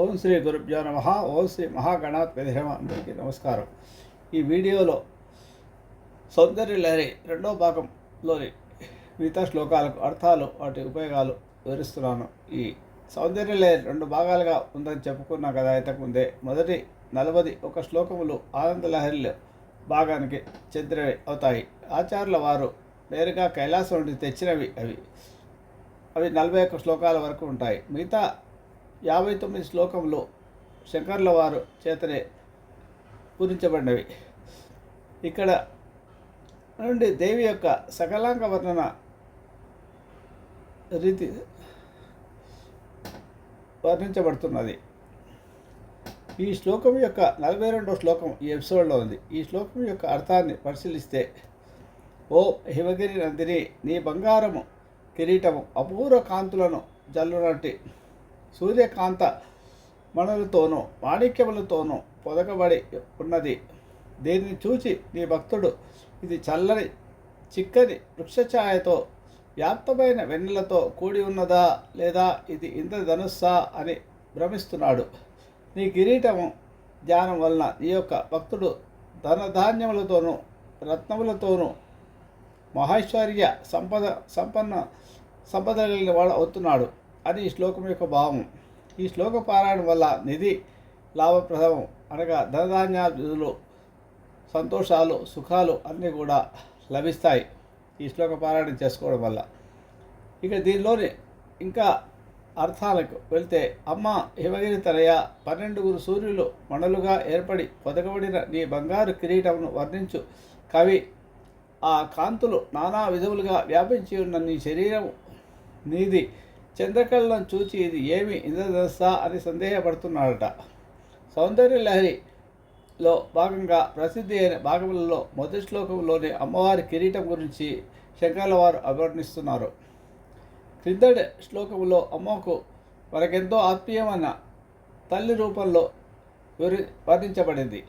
ఓం శ్రీ గురుభ్యో నమ. ఓం శ్రీ మహాగణాధిపతి అందరికీ నమస్కారం. ఈ వీడియోలో సౌందర్య లహరి రెండో భాగంలోని మిగతా శ్లోకాలకు అర్థాలు వాటి ఉపయోగాలు వివరిస్తున్నాను. ఈ సౌందర్య లహరి రెండు భాగాలుగా ఉందని చెప్పుకున్నా కదా ఇంతకుముందే. మొదటి నలభై ఒక శ్లోకములు ఆనంద లహరిలో భాగానికి చెందినవి అవుతాయి. ఆచార్యుల వారు నేరుగా కైలాసం నుండి తెచ్చినవి అవి. అవి నలభై ఒక్క శ్లోకాల వరకు ఉంటాయి. మిగతా యాభై తొమ్మిది శ్లోకంలో శంకర్ల వారు చేతనే పూరించబడినవి ఇక్కడ నుండి దేవి యొక్క సకలాంగ వర్ణన రీతి వర్ణించబడుతున్నది. ఈ శ్లోకం యొక్క నలభై రెండో శ్లోకం ఈ ఎపిసోడ్లో ఉంది. ఈ శ్లోకం యొక్క అర్థాన్ని పరిశీలిస్తే ఓ హిమగిరి నందిని నీ బంగారము కిరీటము అపూర్వ కాంతులను జల్లునట్టి సూర్యకాంత మణులతోనూ మాణిక్యములతోనూ పొదగబడి ఉన్నది. దీన్ని చూచి నీ భక్తుడు ఇది చల్లని చిక్కని వృక్షఛాయతో వ్యాప్తమైన వెన్నెలతో కూడి ఉన్నదా లేదా ఇది ఇంద్రధనుస్సా అని భ్రమిస్తున్నాడు. నీ కిరీటము ధ్యానం వలన నీ యొక్క భక్తుడు ధనధాన్యములతోనూ రత్నములతోనూ మహైశ్వర్య సంపద సంపన్న సంపద కలిగిన వాడు అవుతున్నాడు. అది ఈ శ్లోకం యొక్క భావం. ఈ శ్లోక పారాయణం వల్ల నిధి లాభప్రదం అనగా ధనధాన్యాలు సంతోషాలు సుఖాలు అన్నీ కూడా లభిస్తాయి ఈ శ్లోక పారాయణం చేసుకోవడం వల్ల. ఇక దీనిలోని ఇంకా అర్థాలకు వెళ్తే అమ్మ హిమగిరి తనయ పన్నెండుగురు సూర్యులు మణలుగా ఏర్పడి పొదగబడిన నీ బంగారు కిరీటమును వర్ణించు. కవి ఆ కాంతులు నానా విధములుగా వ్యాపించి ఉన్న నీ శరీరం నీది చంద్రకళను చూచి ఇది ఏమి? ఇంద్రధనస్సా అని సందేహపడుతున్నాడట. సౌందర్య లహరిలో భాగంగా ప్రసిద్ధి అయిన భాగములలో మొదటి శ్లోకంలోని అమ్మవారి కిరీటం గురించి శంకర్ల వారు అభివర్ణిస్తున్నారు. క్రిందటి శ్లోకంలో అమ్మకు మనకెంతో ఆత్మీయమైన తల్లి రూపంలో వివరి వర్ణించబడింది.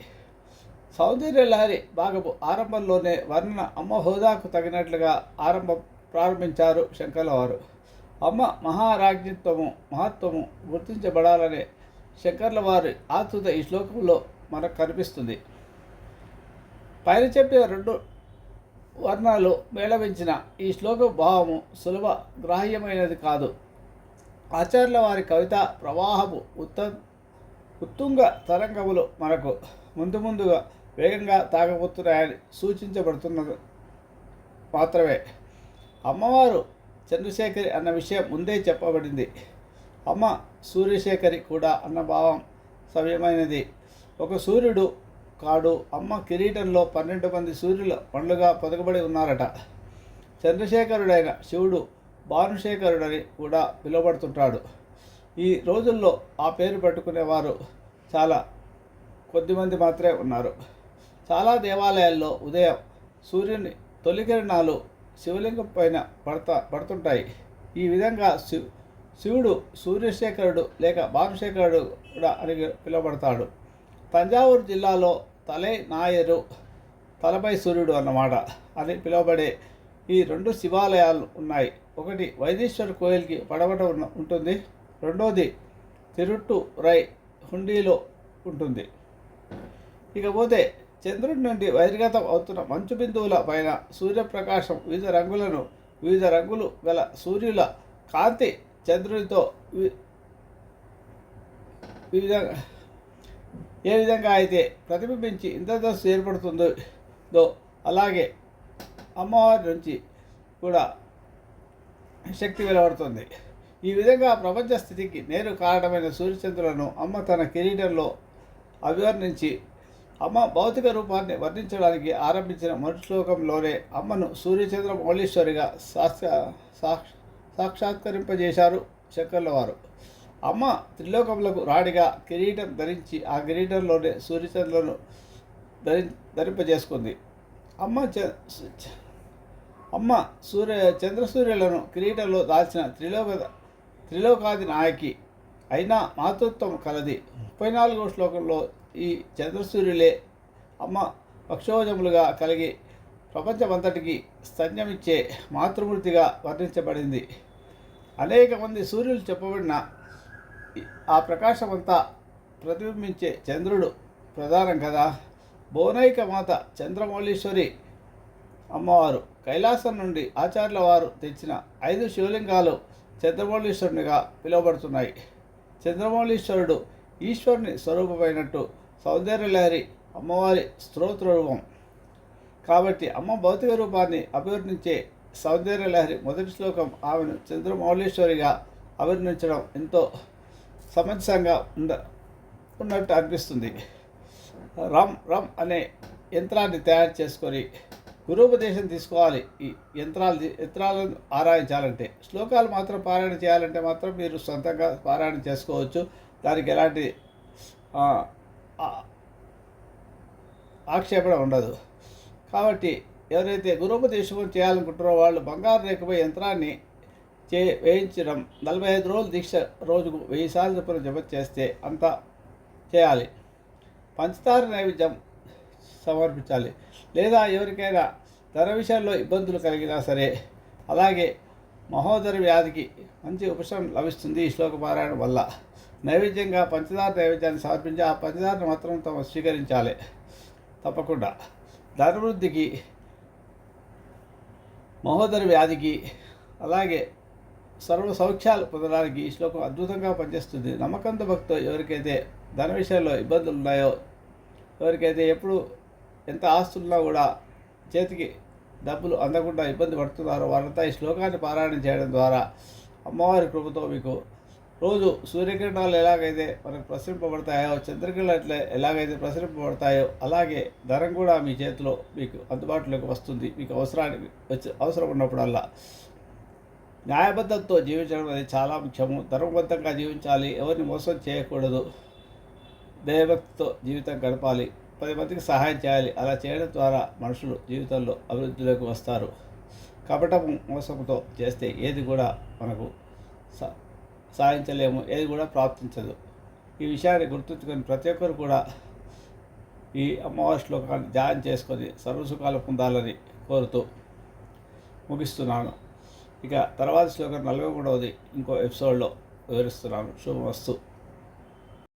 సౌందర్య లహరి భాగపు ఆరంభంలోనే వర్ణన అమ్మ హోదాకు తగినట్లుగా ఆరంభం ప్రారంభించారు శంకర్ల వారు అమ్మ మహారాజ్ఞత్వము మహత్వము గుర్తించబడాలనే శంకర్ల వారి ఆతృత ఈ శ్లోకంలో మనకు కనిపిస్తుంది. పైన చెప్పిన రెండు వర్ణాలు మేళవించిన ఈ శ్లోక భావము సులభ గ్రాహ్యమైనది కాదు. ఆచార్యుల వారి కవిత ప్రవాహము ఉత్త ఉత్తుంగ తరంగములు మనకు ముందు ముందుగా వేగంగా తాగబోతున్నాయని సూచించబడుతున్నది మాత్రమే. అమ్మవారు చంద్రశేఖరి అన్న విషయం ముందే చెప్పబడింది. అమ్మ సూర్యశేఖరి కూడా అన్న భావం సవ్యమైనది. ఒక సూర్యుడు కాడు అమ్మ కిరీటంలో పన్నెండు మంది సూర్యుల పండ్లుగా పొదగబడి ఉన్నారట. చంద్రశేఖరుడైన శివుడు భానుశేఖరుడని కూడా పిలువబడుతుంటాడు. ఈ రోజుల్లో ఆ పేరు పెట్టుకునేవారు చాలా కొద్దిమంది మాత్రమే ఉన్నారు. చాలా దేవాలయాల్లో ఉదయం సూర్యుని తొలి కిరణాలు శివలింగం పైన పడతా పడుతుంటాయి. ఈ విధంగా శివ శివుడు సూర్యశేఖరుడు లేక భానుశేఖరుడు కూడా అని పిలువబడతాడు. తంజావూరు జిల్లాలో తలై నాయరు తలపై సూర్యుడు అన్నమాట అని పిలువబడే ఈ రెండు శివాలయాలు ఉన్నాయి. ఒకటి వైదేశ్వర కోయిల్కి పడవట ఉంటుంది. రెండోది తిరుట్టు రై హుండీలో ఉంటుంది. ఇకపోతే చంద్రుడి నుండి బహిర్గతం అవుతున్న మంచు బిందువుల పైన సూర్యప్రకాశం వివిధ రంగులను వివిధ రంగులు గల సూర్యుల కాంతి చంద్రునితో వివిధ ఏ విధంగా అయితే ప్రతిబింబించి ఇంద్రధనుస్సు ఏర్పడుతుందో దో అలాగే అమ్మవారి నుంచి కూడా శక్తి వెలువడుతుంది. ఈ విధంగా ప్రపంచ స్థితికి నేరు కారణమైన సూర్యచంద్రులను అమ్మ తన కిరీటంలో అభివర్ణించి అమ్మ భౌతిక రూపాన్ని వర్ణించడానికి ఆరంభించిన మొదటి శ్లోకంలోనే అమ్మను సూర్యచంద్ర మౌళీశ్వరిగా సాక్షా సాక్ష సాక్షాత్కరింపజేశారు శంకర్ల వారు. అమ్మ త్రిలోకములకు రాణిగా కిరీటం ధరించి ఆ కిరీటంలోనే సూర్యచంద్రులను ధరి ధరింపజేసుకుంది. అమ్మ చ అమ్మ సూర్య చంద్రసూర్యులను కిరీటంలో దాల్చిన త్రిలోక త్రిలోకాది నాయకి. అయినా మాతృత్వం కలది. ముప్పై నాలుగవ శ్లోకంలో ఈ చంద్రసూర్యులే అమ్మ పక్షోజములుగా కలిగి ప్రపంచమంతటికి స్తన్యమిచ్చే మాతృమూర్తిగా వర్ణించబడింది. అనేక మంది సూర్యులు చెప్పబడిన ఆ ప్రకాశమంతా ప్రతిబింబించే చంద్రుడు ప్రధానం కదా. భువనైక మాత చంద్రమౌళీశ్వరి అమ్మవారు కైలాసం నుండి ఆచార్యుల వారు తెచ్చిన ఐదు శివలింగాలు చంద్రమౌళీశ్వరునిగా పిలువబడుతున్నాయి. చంద్రమౌళీశ్వరుడు ఈశ్వరుని స్వరూపమైనట్టు సౌందర్యలహరి అమ్మవారి స్తోత్రరూపం. కాబట్టి అమ్మ భౌతిక రూపాన్ని అభివర్ణించే సౌందర్యలహరి మొదటి శ్లోకం ఆమెను చంద్రమౌళేశ్వరిగా అభివర్ణించడం ఎంతో సమంజసంగా ఉంద ఉన్నట్టు అనిపిస్తుంది. రమ్ రమ్ అనే యంత్రాన్ని తయారు చేసుకొని గురుపదేశం తీసుకోవాలి. ఈ యంత్రాలు యంత్రాలను ఆరాయించాలంటే శ్లోకాలు మాత్రం పారాయణ చేయాలంటే మాత్రం మీరు సొంతంగా పారాయణ చేసుకోవచ్చు. దానికి ఎలాంటి ఆక్షేపణ ఉండదు. కాబట్టి ఎవరైతే గురుపదేశం చేయాలనుకుంటారో వాళ్ళు బంగారు రేఖపై యంత్రాన్ని చే వేయించడం నలభై ఐదు రోజులు దీక్ష రోజుకు వెయ్యి సార్లు చొప్పున జప చేస్తే అంతా చేయాలి. పంచదార నైవేద్యం సమర్పించాలి. లేదా ఎవరికైనా ధర విషయంలో ఇబ్బందులు కలిగినా సరే అలాగే మహోదర వ్యాధికి మంచి ఉపశమనం లభిస్తుంది ఈ శ్లోక పారాయణ వల్ల. నైవేద్యంగా పంచదార నైవేద్యాన్ని సమర్పించి ఆ పంచదారను మాత్రం తమ స్వీకరించాలి. తప్పకుండా. ధనవృద్ధికి మహోదర వ్యాధికి అలాగే సర్వ సౌఖ్యాలు పొందడానికి ఈ శ్లోకం అద్భుతంగా పనిచేస్తుంది. నమ్మకంతో భక్తులు ఎవరికైతే ధన విషయంలో ఇబ్బందులు ఉన్నాయో ఎవరికైతే ఎప్పుడు ఎంత ఆస్తున్నా కూడా చేతికి డబ్బులు అందకుండా ఇబ్బంది పడుతున్నారో వారంతా ఈ శ్లోకాన్ని పారాయణం చేయడం ద్వారా అమ్మవారి కృపతో మీకు రోజు సూర్యకిరణాలు ఎలాగైతే మనకు ప్రసరింపబడతాయో చంద్రకిరణాలు ఎట్లా ఎలాగైతే ప్రసరింపబడతాయో అలాగే ధనం కూడా మీ చేతిలో మీకు అందుబాటులోకి వస్తుంది. మీకు అవసరానికి వచ్చి అవసరం ఉన్నప్పుడల్లా. న్యాయబద్ధంతో జీవించడం అనేది చాలా ముఖ్యము. ధర్మబద్ధంగా జీవించాలి. ఎవరిని మోసం చేయకూడదు. దయభక్తితో జీవితం గడపాలి. పది మందికి సహాయం చేయాలి. అలా చేయడం ద్వారా మనుషులు జీవితంలో అభివృద్ధిలోకి వస్తారు. కపటము మోసంతో చేస్తే ఏది కూడా మనకు సాధించలేము ఏది కూడా ప్రాప్తించదు. ఈ విషయాన్ని గుర్తుంచుకొని ప్రతి ఒక్కరు కూడా ఈ అమ్మవారి శ్లోకాన్ని ధ్యానం చేసుకొని సర్వసుఖాలు పొందాలని కోరుతూ ముగిస్తున్నాను. ఇక తర్వాత శ్లోకం నలభై మూడవది ఇంకో ఎపిసోడ్లో వివరిస్తున్నాను. శుభమస్తు.